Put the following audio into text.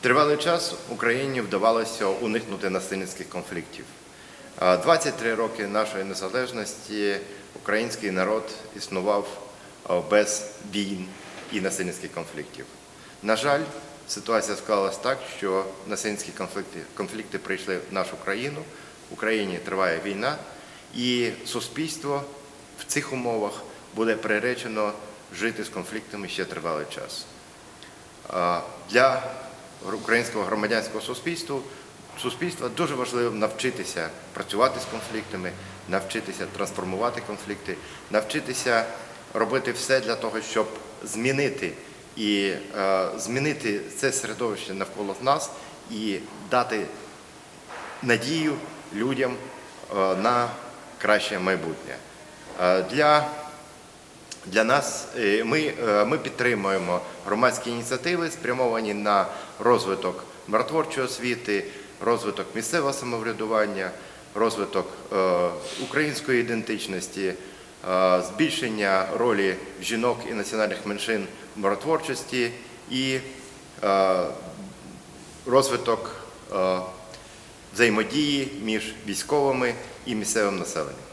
Тривалий час Україні вдавалося уникнути насильницьких конфліктів. 23 роки нашої незалежності український народ існував без війн і насильницьких конфліктів. На жаль, ситуація склалась так, що насильницькі конфлікти, конфлікти прийшли в нашу країну. В Україні триває війна, і суспільство в цих умовах буде приречено жити з конфліктами ще тривалий час. Для українського громадянського суспільства, суспільства дуже важливо навчитися працювати з конфліктами, навчитися трансформувати конфлікти, навчитися робити все для того, щоб змінити і е, змінити це середовище навколо нас і дати надію людям е, на краще майбутнє. Е, Для для нас е, ми, е, ми підтримуємо громадські ініціативи, спрямовані на розвиток миротворчої освіти, розвиток місцевого самоврядування, розвиток е, української ідентичності, збільшення ролі жінок і національних меншин в миротворчості і розвиток взаємодії між військовими і місцевим населенням.